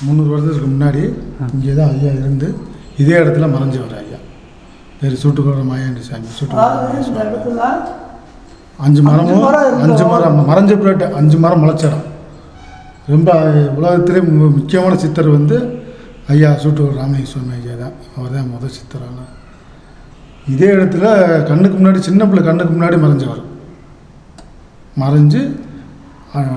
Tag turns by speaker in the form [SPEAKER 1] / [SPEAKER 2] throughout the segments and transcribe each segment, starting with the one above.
[SPEAKER 1] முந்நூறு வருஷத்துக்கு முன்னாடி இங்கே தான் ஐயா இருந்து இதே இடத்துல மறைஞ்சவர் ஐயா. பேர் சூட்டுக்குளம் மாயாண்டி சாமி
[SPEAKER 2] சூட்டுக்குளம்
[SPEAKER 1] அஞ்சு மரமும்
[SPEAKER 2] அஞ்சு மரம்
[SPEAKER 1] மறைஞ்ச பிறகு அஞ்சு மரம் முளைச்சிடும் ரொம்ப உலகத்திலே மு- முக்கியமான சித்தர் வந்து ஐயா சூட்டுக்குளர் ராமலிங்க சுவாமி ஐயா தான். அவர் தான் முதல் சித்தரானார் இதே இடத்துல கண்ணுக்கு முன்னாடி சின்ன பிள்ளை கண்ணுக்கு முன்னாடி மறைஞ்சவர். மறைஞ்சு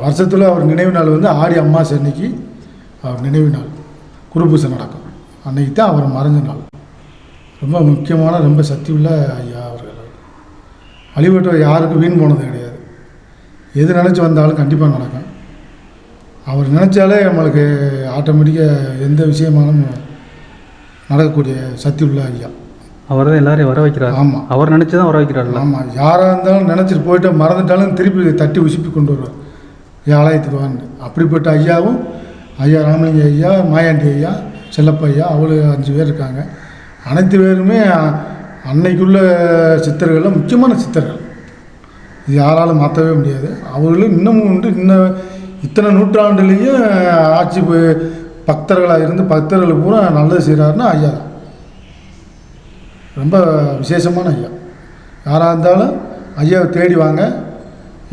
[SPEAKER 1] வருஷத்தில் அவர் நினைவு நாள் வந்து ஆடி அம்மாசை அன்னைக்கு அவர் நினைவு நாள். குருபூசை நடக்கும். அன்னைக்கு தான் அவர் மறைஞ்ச நாள். ரொம்ப முக்கியமான ரொம்ப சக்தி உள்ள ஐயா அவர்கள் வழிபட்டு யாருக்கும் வீண் போனது கிடையாது. எது நினச்சி வந்தாலும் கண்டிப்பாக நடக்கும். அவர் நினச்சாலே நம்மளுக்கு ஆட்டோமேட்டிக்காக எந்த விஷயமானும் நடக்கக்கூடிய சக்தி உள்ள ஐயா.
[SPEAKER 3] அவர் தான் எல்லாரையும் வர வைக்கிறார்.
[SPEAKER 1] ஆமாம்
[SPEAKER 3] அவர் நினச்சி தான் வர வைக்கிறார்ல.
[SPEAKER 1] ஆமாம் யாராக இருந்தாலும் நினச்சிட்டு போயிட்டு மறந்துட்டாலும் திருப்பி தட்டி உசுப்பி கொண்டு வருவார். ஆலயத்துக்கு வான்னு அப்படிப்பட்ட ஐயாவும் ஐயா ராமலிங்க ஐயா மாயாண்டி ஐயா செல்லப்ப ஐயா அவ்வளோ அஞ்சு பேர் இருக்காங்க. அனைத்து பேருமே அன்னைக்குள்ள சித்தர்களில் முக்கியமான சித்தர்கள். இது யாராலும் மாற்றவே முடியாது. அவர்களும் இன்னமும் உண்டு. இன்னும் இத்தனை நூற்றாண்டுலேயும் ஆட்சி பக்தர்களாக இருந்து பக்தர்களுக்கு பூரா நல்லது செய்கிறாருன்னா ஐயா. தான் ரொம்ப விசேஷமான ஐயா. யாராக இருந்தாலும் ஐயாவை தேடி வாங்க.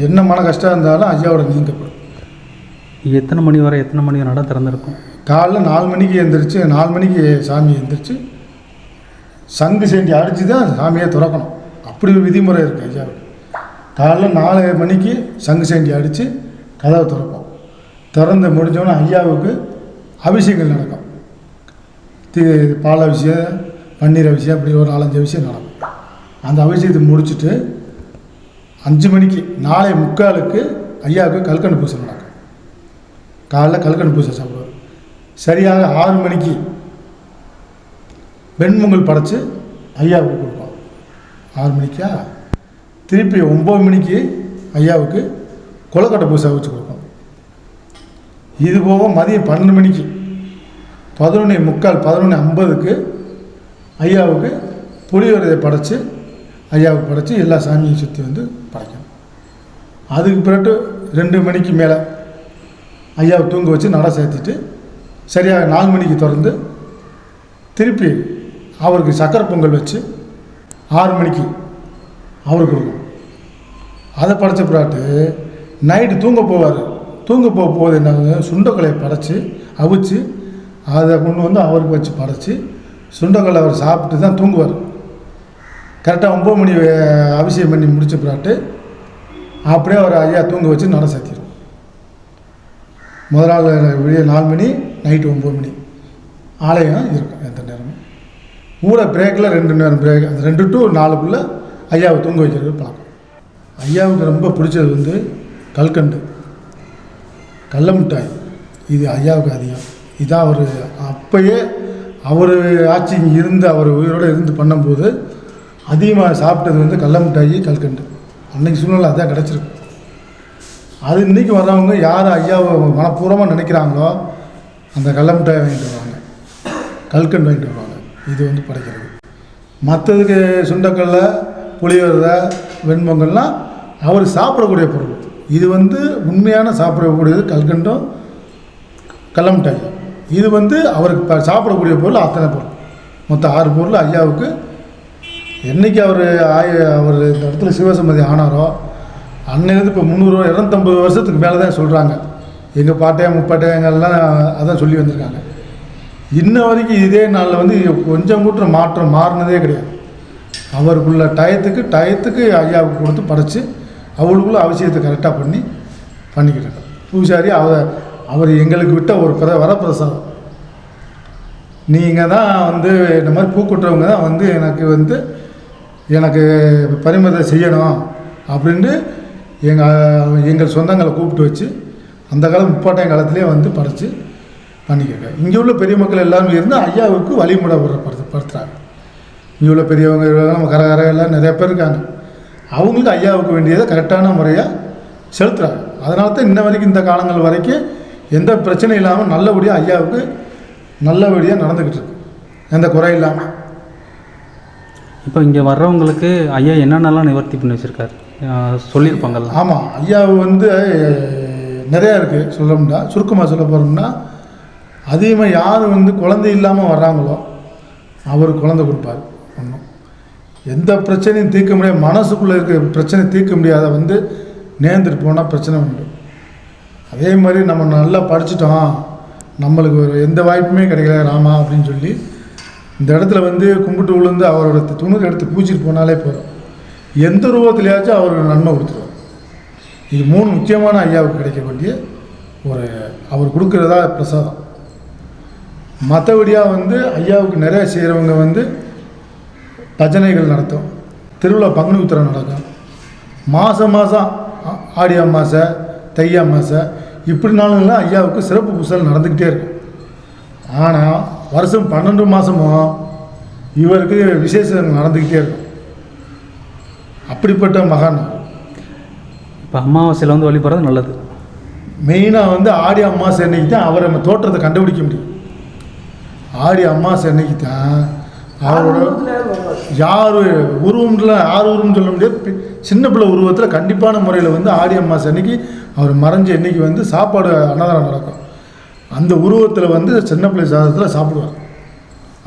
[SPEAKER 1] என்ன மன கஷ்டம் இருந்தாலும் ஐயாவோட நீங்கப்படும்.
[SPEAKER 3] எத்தனை மணி வரை எத்தனை மணி நட திறந்திருக்கும்?
[SPEAKER 1] காலைல நாலு மணிக்கு எந்திரிச்சு நாலு மணிக்கு சாமி எந்திரிச்சு சங்கு சேண்டி அடித்து தான் சாமியை திறக்கணும். அப்படி ஒரு விதிமுறை இருக்குது ஐயாவுக்கு காலைல நாலு மணிக்கு சங்கு சேண்டி அடித்து கதவை திறப்போம். திறந்து முடிஞ்சோன்னே ஐயாவுக்கு அபிஷேகங்கள் நடக்கும். தி பால் அபிஷேகம் பன்னீர் அபிஷேகம் அப்படி ஒரு நாலஞ்சு அபிஷேகம் நடக்கும். அந்த அபிஷேகத்தை முடிச்சுட்டு அஞ்சு மணிக்கு நாளை முக்காலுக்கு ஐயாவுக்கு கல்கண்டு பூசை நடக்கும். காலைல கல்கண்டு பூசை சாப்பிடுவார். சரியாக ஆறு மணிக்கு வெண்பொங்கல் படைச்சு ஐயாவுக்கு கொடுப்போம் ஆறு மணிக்கா? திருப்பி ஒம்பது மணிக்கு ஐயாவுக்கு கொலக்கட்டை பூசை வச்சு கொடுப்போம் இது போக மதியம் பன்னெண்டு மணிக்கு பதினொன்று முக்கால் பதினொன்று ஐம்பதுக்கு ஐயாவுக்கு புளியோரதை படைச்சு ஐயாவுக்கு படைச்சு எல்லா சாமியும் சுற்றி வந்து படைக்கணும் அதுக்கு பிறகு ரெண்டு மணிக்கு மேலே ஐயாவை தூங்க வச்சு நட சேர்த்துட்டு சரியாக நாலு மணிக்கு திறந்து திருப்பி அவருக்கு சக்கரை பொங்கல் வச்சு ஆறு மணிக்கு அவருக்கு கொடுக்கும் அதை படைச்ச பிறாட்டு நைட்டு தூங்க போவார். தூங்க போக போது என்ன சுண்டக்கலையை படைச்சி அவிச்சு அதை கொண்டு வந்து அவருக்கு வச்சு படைச்சி சுண்டக்கலை அவர் சாப்பிட்டு தான் தூங்குவார் கரெக்டாக ஒம்பது மணி அபிஷேகம் பண்ணி முடிச்ச பிறாட்டு அப்படியே அவர் ஐயா தூங்க வச்சு நட சேர்த்திடும் முதல் நாள் விடிய நாலு மணி நைட்டு ஒம்பது மணி. ஆலயம் இருக்கும் எந்த நேரமும். கூட பிரேக்கில் ரெண்டு நேரம் பிரேக் அந்த ரெண்டு டு நாலுக்குள்ளே ஐயாவை தூங்க வைக்கிறது பழக்கம். ஐயாவுக்கு ரொம்ப பிடிச்சது வந்து கல்கண்டு. கடல மிட்டாய். இது ஐயாவுக்கு அதிகம். இதான் அவர் அப்பயே அவர் ஆட்சி இங்கே இருந்து அவர் உயிரோடு இருந்து பண்ணும்போது அதிகமாக சாப்பிட்டது வந்து கடல மிட்டாய் கல்கண்டு. அன்னைக்கு சூழ்நிலை அதான் கிடச்சிருக்கு. அது இன்றைக்கி வர்றவங்க யார் ஐயாவை மனப்பூர்வமாக நினைக்கிறாங்களோ அந்த கடல மிட்டாய் வாங்கிட்டு வருவாங்க. கல்கண்டு வாங்கிட்டு வருவாங்க. இது வந்து படைக்கிறது. மற்றதுக்கு சுண்டக்கல்ல புளியோதரை வெண்பொங்கல்லாம் அவர் சாப்பிடக்கூடிய பொருள். இது வந்து உண்மையான சாப்பிடக்கூடியது கல்கண்டும் கல்லமிட்டாய் இது வந்து அவருக்கு சாப்பிடக்கூடிய பொருள் அத்தனை பொருள். மொத்தம் ஆறு பொருள் ஐயாவுக்கு. என்னைக்கு அவர் ஆய அவர் இந்த இடத்துல சிவசம்மதி ஆனாரோ அன்னையிலேருந்து இப்போ முந்நூறு இரநூத்தம்பது வருஷத்துக்கு மேலே தான் சொல்கிறாங்க எங்கள் பாட்டையா முப்பாட்டையா எங்கெல்லாம் அதான் சொல்லி வந்திருக்காங்க. இன்ன வரைக்கும் இதே நாளில் வந்து கொஞ்சம் கூட்டுற மாற்றம் மாறினதே கிடையாது. அவருக்குள்ள டயத்துக்கு டயத்துக்கு ஐயாவுக்கு கொடுத்து படைச்சி அவளுக்குள்ள அவசியத்தை கரெக்டாக பண்ணி பண்ணிக்கிட்டு பூசாரி அவ அவர் எங்களுக்கு விட்ட ஒரு பிர வரப்பிரசாதம். நீங்கள் தான் வந்து இந்த மாதிரி பூக்குட்டுறவங்க தான் வந்து எனக்கு வந்து எனக்கு பரிமதை செய்யணும் அப்படின்ட்டு எங்கள் எங்கள் சொந்தங்களை கூப்பிட்டு வச்சு அந்த காலம் முப்பாட்டையும் காலத்திலே வந்து படைச்சி பண்ணிக்கிங்க இங்கே உள்ள பெரிய மக்கள் எல்லாருமே இருந்து ஐயாவுக்கு வழிமுறை படுத்து படுத்துகிறாங்க இங்கே உள்ள பெரியவங்க நம்ம கரகர எல்லாம் நிறைய பேர் இருக்காங்க. அவங்களுக்கு ஐயாவுக்கு வேண்டியதை கரெக்டான முறையாக செலுத்துகிறாங்க அதனால தான் இன்ன வரைக்கும் இந்த காலங்கள் வரைக்கும் எந்த பிரச்சனையும் இல்லாமல் நல்லபடியாக ஐயாவுக்கு நல்லபடியாக நடந்துக்கிட்டு இருக்கு. எந்த குறை இல்லாமல்
[SPEAKER 3] இப்போ இங்கே வர்றவங்களுக்கு ஐயா என்னென்னலாம் நிவர்த்தி பண்ணி வச்சுருக்காரு? சொல்லியிருப்பாங்கல்ல.
[SPEAKER 1] ஆமாம் ஐயா வந்து நிறையா இருக்குது சொல்லணும்னா சுருக்கமாக சொல்ல போகிறோம்னா அதிகமாக யார் வந்து குழந்தை இல்லாமல் வர்றாங்களோ அவர் குழந்தை கொடுப்பார். ஒன்றும் எந்த பிரச்சனையும் தீர்க்க முடியாது. மனசுக்குள்ளே இருக்க பிரச்சனை தீர்க்க முடியாத வந்து நேர்ந்துட்டு போனால் பிரச்சனை உண்டு. அதே மாதிரி நம்ம நல்லா படிச்சிட்டோம். நம்மளுக்கு ஒரு எந்த வாய்ப்புமே கிடைக்கல ராமா அப்படின்னு சொல்லி இந்த இடத்துல வந்து கும்பிட்டு விழுந்து அவரோட துணுக்கு எடுத்து பூச்சிட்டு போனாலே போதும். எந்த ரூபத்திலேயாச்சும் அவருக்கு நன்மை கொடுத்துருவார். இது மூணு முக்கியமான ஐயாவுக்கு கிடைக்க வேண்டிய ஒரு அவர் கொடுக்குறதா பிரசாதம். மற்றபடியாக வந்து ஐயாவுக்கு நிறைய செய்கிறவங்க வந்து பஜனைகள் நடத்தும். திருவிழா பங்குனி உத்திரம் நடக்கும். மாதம் மாதம் ஆடி அமாசை தை அமாசை இப்படி நாளுங்களாம் ஐயாவுக்கு சிறப்பு பூசல் நடந்துக்கிட்டே இருக்கும். ஆனால் வருஷம் பன்னெண்டு மாதமும் இவருக்கு விசேஷம் நடந்துக்கிட்டே இருக்கும். அப்படிப்பட்ட மகான்.
[SPEAKER 3] இப்போ அமாவாசையில் வந்து வழிபடுறது நல்லது.
[SPEAKER 1] மெயினாக வந்து ஆடி அமாவாசை அன்னைக்கு தான் அவரை நம்ம தோற்றத்தை கண்டுபிடிக்க முடியும். ஆடி அம்மாசை அன்னைக்கு தான் அவரோட யார் உருவம்ல யார் உருவம்னு சொல்ல முடியாது. சின்ன பிள்ளை உருவத்தில் கண்டிப்பான முறையில் வந்து ஆடி அம்மாசை அன்னைக்கு அவர் மறைஞ்ச அன்னைக்கு வந்து சாப்பாடு அன்னதானம் நடக்கும். அந்த உருவத்தில் வந்து சின்ன பிள்ளை சாதத்தில் சாப்பிடுவார்.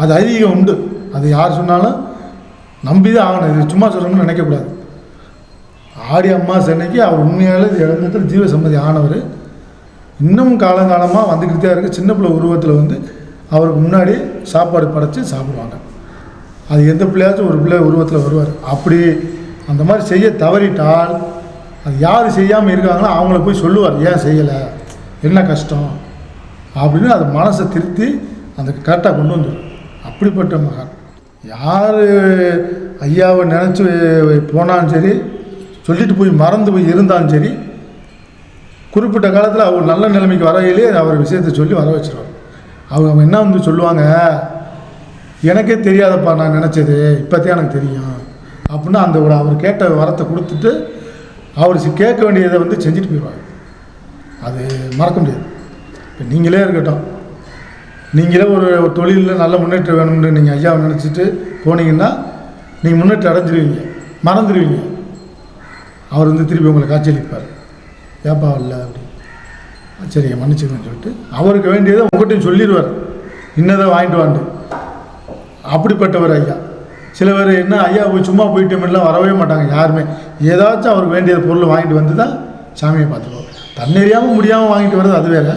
[SPEAKER 1] அது ஐதீகம் உண்டு. அது யார் சொன்னாலும் நம்பி தான் ஆகணும். இது சும்மா சொல்லணும்னு நினைக்கக்கூடாது ஆடி அம்மா அன்னைக்கு அவர் உண்மையாலே இழந்தத்தில் ஜீவ சம்மதி ஆனவர். இன்னும் காலங்காலமாக வந்துக்கிட்டே இருக்குது சின்ன பிள்ளை உருவத்தில் வந்து அவருக்கு முன்னாடி சாப்பாடு படைத்து சாப்பிடுவாங்க. அது எந்த பிள்ளையாச்சும் ஒரு பிள்ளை உருவத்தில் வருவார். அப்படி அந்த மாதிரி செய்ய தவறிட்டால் அது யார் செய்யாமல் இருக்காங்களோ அவங்கள போய் சொல்லுவார். ஏன் செய்யலை? என்ன கஷ்டம்? அப்படின்னு அது மனசை திருத்தி அந்த கரெக்டாக கொண்டு வந்துடும் அப்படிப்பட்ட மகன். யார் ஐயாவை நினச்சி போனாலும் சரி சொல்லிட்டு போய் மறந்து போய் இருந்தாலும் சரி குறிப்பிட்ட காலத்தில் அவர் நல்ல நிலைமைக்கு வரையிலே அவர் விஷயத்தை சொல்லி வர வச்சிருவார். அவங்க என்ன வந்து சொல்லுவாங்க? எனக்கே தெரியாதப்பா நான் நினச்சது. இப்போத்தையும் எனக்கு தெரியும். அப்படின்னு அந்த ஒரு அவர் கேட்ட வரத்தை கொடுத்துட்டு அவர் கேட்க வேண்டியதை வந்து செஞ்சுட்டு போயிடுவாங்க அது மறக்க முடியாது. இப்போ நீங்களே இருக்கட்டும். நீங்களே ஒரு தொழிலில் நல்ல முன்னேற்றம் வேணும்னு நீங்கள் ஐயாவை நினச்சிட்டு போனீங்கன்னா நீங்கள் முன்னேற்றம் அடைஞ்சிருவீங்க. மறந்துடுவீங்க அவர் வந்து திருப்பி உங்களை காட்சியளிப்பார். ஏப்பா இல்லை அப்படின்னு சரிங்க மன்னிச்சுக்கன்னு சொல்லிட்டு அவருக்கு வேண்டியதை உங்கள்கிட்ட சொல்லிடுவார். இன்னதை வாங்கிட்டு வாண்டு. அப்படிப்பட்டவர் ஐயா. சில பேர் என்ன ஐயா போய் சும்மா போயிட்டோம்லாம் வரவே மாட்டாங்க யாருமே. ஏதாச்சும் அவருக்கு வேண்டிய பொருள் வாங்கிட்டு வந்து தான் சாமியை பார்த்துக்குவோம் தன்னெறியாமல் முடியாமல் வாங்கிட்டு வர்றது அது வேறு.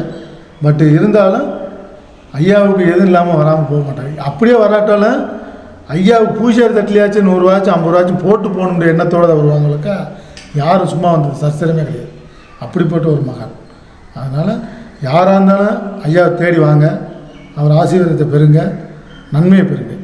[SPEAKER 1] பட் இருந்தாலும் ஐயாவுக்கு எதுவும் இல்லாமல் வராமல் போக மாட்டாங்க. அப்படியே வராட்டாலும் ஐயாவுக்கு பூஜை தட்டிலையாச்சும் நூறுரூவாச்சும் ஐம்பது ரூபாச்சும் போட்டு போகணுன்ற எண்ணத்தோடு தான் வருவாங்களுக்கா யாரும் சும்மா வந்தது சஸ்திரமே கிடையாது. அப்படிப்பட்ட ஒரு மகான். அதனால் யாராக இருந்தாலும் ஐயாவை தேடி வாங்க. அவர் ஆசீர்வாதத்தை பெறுங்க. நன்மையை பெறுங்க.